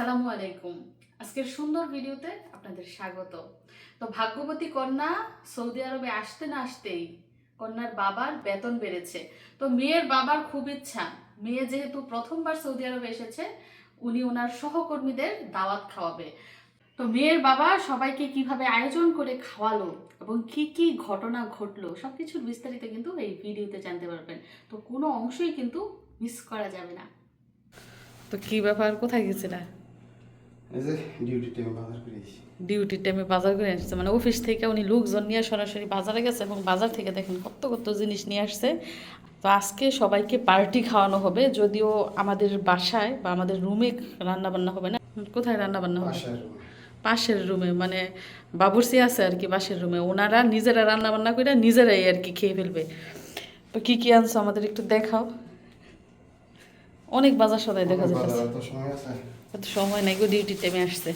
আসসালামু আলাইকুম। আজকের সুন্দর ভিডিওতে আপনাদের স্বাগত। তো ভাগ্যবতী কন্যা সৌদি আরবে আসতে না আসতেই কন্যার বাবার বেতন বেড়েছে। তো মেয়ের বাবার খুব ইচ্ছা। মেয়ে যেহেতু প্রথমবার সৌদি আরবে এসেছে, উনি ওনার সহকর্মীদের দাওয়াত খাওয়াবে। তো মেয়ের বাবা সবাইকে কীভাবে আয়োজন করে খাওয়ালো এবং কি কি ঘটনা ঘটলো সব কিছুর বিস্তারিত কিন্তু এই ভিডিওতে জানতে পারবেন। তো কোনো অংশই কিন্তু মিস করা যাবে না। তো কি ব্যাপার? কোথায় গেছিলা? ডিউটি টাইম বাজার করে আসছে মানে অফিস থেকে উনি লোকজন নিয়ে সরাসরি বাজারে গেছে এবং বাজার থেকে দেখেন কত কত জিনিস নিয়ে আসছে। তো আজকে সবাইকে পার্টি খাওয়ানো হবে। যদিও আমাদের বাসায় বা আমাদের রুমে রান্না বান্না হবে না। কোথায় রান্না বান্না হবে? পাশের রুমে মানে বাবুর্চি আছে আর কি পাশের রুমে ওনারা নিজেরা রান্না বান্না করে নিজেরাই আর কি খেয়ে ফেলবে। তো কি কি আনছো আমাদের একটু দেখাও। অনেক বাজার সদাই দেখা যাচ্ছে। সময় আছে এত সময় নাই গো ডিউটি টাইমে আসছে?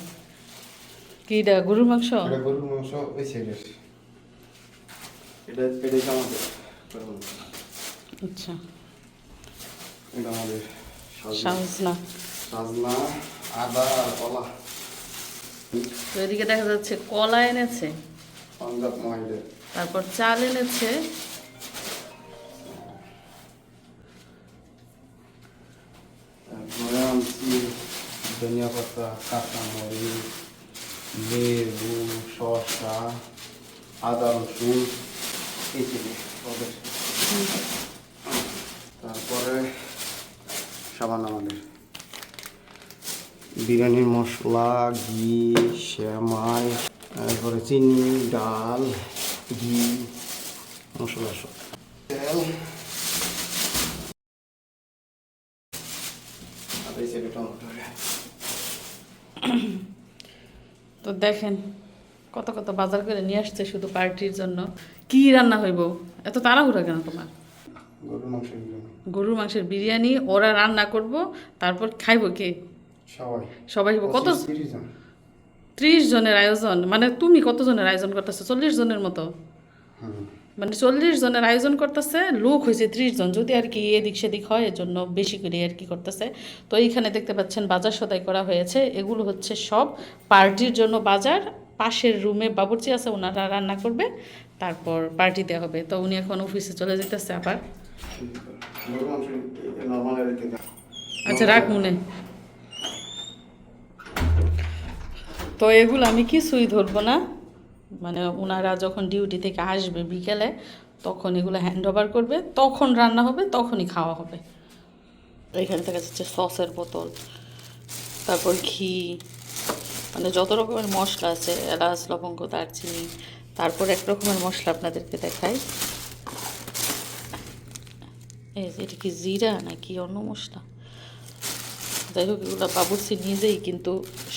কি এটা গরুর মাংস? এটা গরুর মাংস ওই সাইডের এটা আমাদের আচ্ছা। এটা আমাদের সাজনা। সাজনা। আদা আর কলা। তো এদিকে দেখা যাচ্ছে কলা এনেছে। পাঞ্জাব মাইডের তারপর চাল এনেছে। ধনিয়া পাতা কাঁচামরিচ, লেবু, শসা, আদা, রসুন তারপরে সাবান আমাদের বিরিয়ানির মশলা, ঘি শ্যামাই তারপরে চিনি, ডাল, ঘি, মশলা সব। তেল তো দেখেন কত কত বাজার করে নিয়ে আসছে শুধু পার্টির জন্য। কি রান্না হইব? এত তাড়াহুড়া কেন তোমার? গরুর মাংস বিরিয়ানি। গরুর মাংসের বিরিয়ানি ওরা রান্না করব তারপর খাইবো কে? সবাই। সবাই কত তিরিশ জন। ত্রিশ জনের আয়োজন মানে তুমি কত জনের আয়োজন করতেছো? চল্লিশ জনের মতো? হুম। মানে চল্লিশ জনের আয়োজন করতেছে, লোক হয়েছে ত্রিশ জন। যদি আর কি এদিক সেদিক হয় এর জন্য বেশি করে আর কি করতেছে। তো এইখানে দেখতে পাচ্ছেন বাজার সদাই করা হয়েছে। এগুলো হচ্ছে সব পার্টির জন্য বাজার। পাশের রুমে বাবুর্চি আছে, ওনারা রান্না করবে, তারপর পার্টি দেওয়া হবে। তো উনি এখন অফিসে চলে যেতেছে আবার। আচ্ছা রাখ মনে। তো এগুলো আমি কিছুই ধরবো না। মানে ওনারা যখন ডিউটি থেকে আসবে বিকেলে, তখন এগুলো হ্যান্ড ওভার করবে, তখন রান্না হবে, তখনই খাওয়া হবে। এখানে দেখা যাচ্ছে সসের বোতল, তারপর ঘি মানে যত রকমের মশলা আছে, এলাচ, লবঙ্গ, দারচিনি, তারপর এক রকমের মশলা আপনাদেরকে দেখাই। এটা কি জিরা নাকি অন্য মশলা? যাই হোক, এগুলো বাবুর্চি নিজেই কিন্তু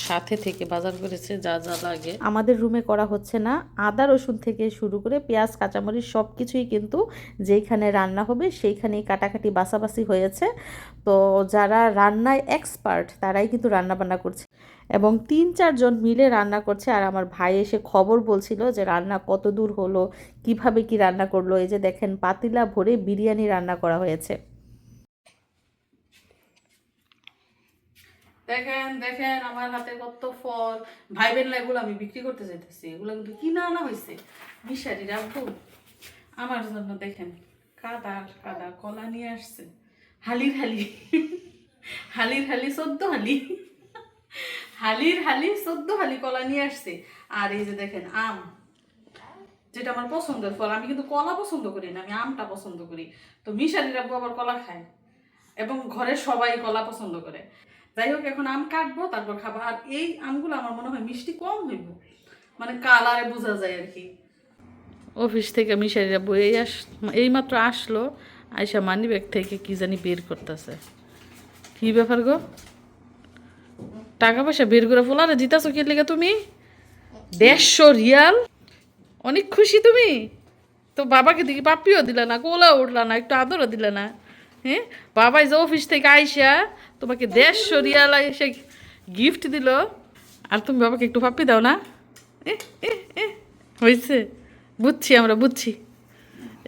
সাথে থেকে বাজার করেছে যা যা লাগে। আমাদের রুমে করা হচ্ছে না। আদা, রসুন থেকে শুরু করে পেঁয়াজ, কাঁচামরিচ সব কিছুই কিন্তু যেইখানে রান্না হবে সেইখানেই কাটাকাটি বাছাবাছি হয়েছে। তো যারা রান্নায় এক্সপার্ট তারাই কিন্তু রান্না বান্না করছে। এবং তিন চারজন মিলে রান্না করছে। আর আমার ভাই এসে খবর বলছিল যে, রান্না কত দূর হলো? কীভাবে কি রান্না করল? এই যে দেখেন, পাতিলা ভরে বিরিয়ানি রান্না করা হয়েছে। দেখেন দেখেন, আমার হাতে কত ফল। ভাই বোন এগুলো আমি বিক্রি করতে চাইতেছি এগুলো কিন্তু কিনা আনা হয়েছে মিশারি রাখব আমার জন্য দেখেন কাদা কাদা কলা নিয়ে আসছে। হালির হালি হালির হালি চোদ্দ হালি। হালির হালি চোদ্দ হালি কলা নিয়ে আসছে। আর এই যে দেখেন, আম, যেটা আমার পছন্দের ফল। আমি কিন্তু কলা পছন্দ করি না, আমি আমটা পছন্দ করি। তো মিশারি রাখব আবার কলা খায়। এবং ঘরের সবাই কলা পছন্দ করে। যাই হোক, এখন আম কাটবো, তারপর খাব। আর এই আমগুলো আমার মনে হয় মিষ্টি কম হইব। মানে কালারে বোঝা যায় আর কি। অফিস থেকে মিশারিরা বই আস এইমাত্র আসলো আয়সা মানি ব্যাগ থেকে কি জানি বের করতেছে। কি ব্যাপার গো? টাকা পয়সা বের করে ফোলারে দিতাছো কি লেগে তুমি? দেড়শো রিয়াল? অনেক খুশি তুমি? তো বাবাকে দেখি পাপিও দিলে না কোলা উঠলা না, একটু আদরও দিলে না। হ্যাঁ বাবাই যে অফিস থেকে আইসা তোমাকে দেড়শো রিয়াল এসে গিফট দিল। আর তুমি বাবাকে একটু পাপি দাও না। হয়েছে বুঝছি আমরা, বুঝছি।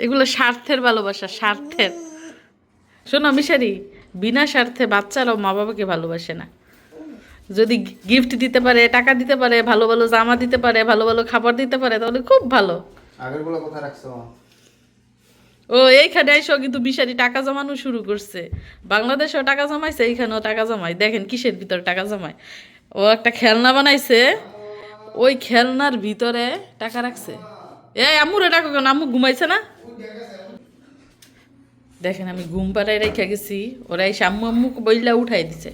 এগুলো স্বার্থের ভালোবাসা, স্বার্থের। শোনো মিশারি, বিনা স্বার্থে বাচ্চারাও মা বাবাকে ভালোবাসে না। যদি গিফট দিতে পারে, টাকা দিতে পারে, ভালো ভালো জামা দিতে পারে, ভালো ভালো খাবার দিতে পারে, তাহলে খুব ভালো। কোথায় রাখছো? ও এইখানে এসেও কিন্তু বিশারি টাকা জমানো শুরু করছে। বাংলাদেশেও টাকা জমাইছে এইখানেও টাকা জমায়। দেখেন কিসের ভিতরে টাকা জমায়? ও একটা খেলনা বানাইছে ওই খেলনার ভিতরে টাকা রাখছে। এই আম্মুরে টাকা কেন? আম্মু ঘুমাইছে না? দেখেন আমি ঘুম পাড়ায় রেখে গেছি ওরা এসে আম্মু আম্মু বইলা উঠাই দিছে।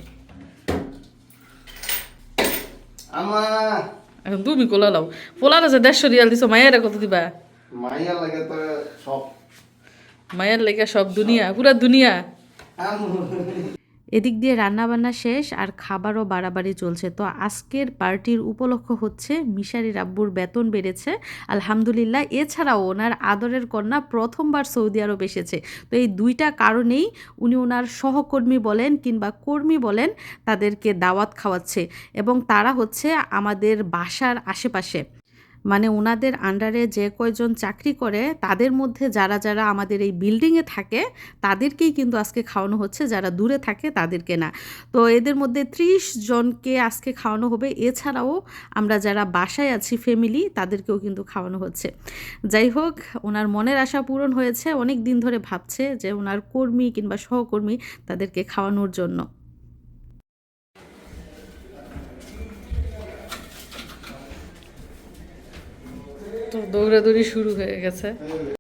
আমা এখন তুমি কোলা লাও পোলার আছে দেড়শো রিয়াল দিছো মায়ের কত দিবা? মাইয়া লাগে তো সব। মায়ের লেগে সব দুনিয়া, পুরা দুনিয়া। এদিক দিয়ে রান্নাবান্না শেষ আর খাবারও বাড়াবাড়ি চলছে। তো আজকের পার্টির উপলক্ষ হচ্ছে মিশারি রাব্বুর বেতন বেড়েছে। আলহামদুলিল্লাহ, এছাড়াও ওনার আদরের কন্যা প্রথমবার সৌদি আরব এসেছে। তো এই দুইটা কারণেই উনি ওনার সহকর্মী বলেন কিংবা কর্মী বলেন তাদেরকে দাওয়াত খাওয়াচ্ছে এবং তারা হচ্ছে আমাদের বাসার আশেপাশে। মানে ওনাদের আন্ডারে যে কয়জন চাকরি করে, তাদের মধ্যে যারা যারা আমাদের এই বিল্ডিংয়ে থাকে, তাদেরকেই কিন্তু আজকে খাওয়ানো হচ্ছে, যারা দূরে থাকে তাদেরকে না। তো এদের মধ্যে ত্রিশ জনকে আজকে খাওয়ানো হবে। এছাড়াও আমরা যারা বাসায় আছি ফ্যামিলি তাদেরকেও কিন্তু খাওয়ানো হচ্ছে। যাই হোক ওনার মনের আশা পূরণ হয়েছে। অনেক দিন ধরে ভাবছে যে ওনার কর্মী কিংবা সহকর্মী তাদেরকে খাওয়ানোর জন্য। দৌড়াদৌড়ি শুরু হয়ে গেছে।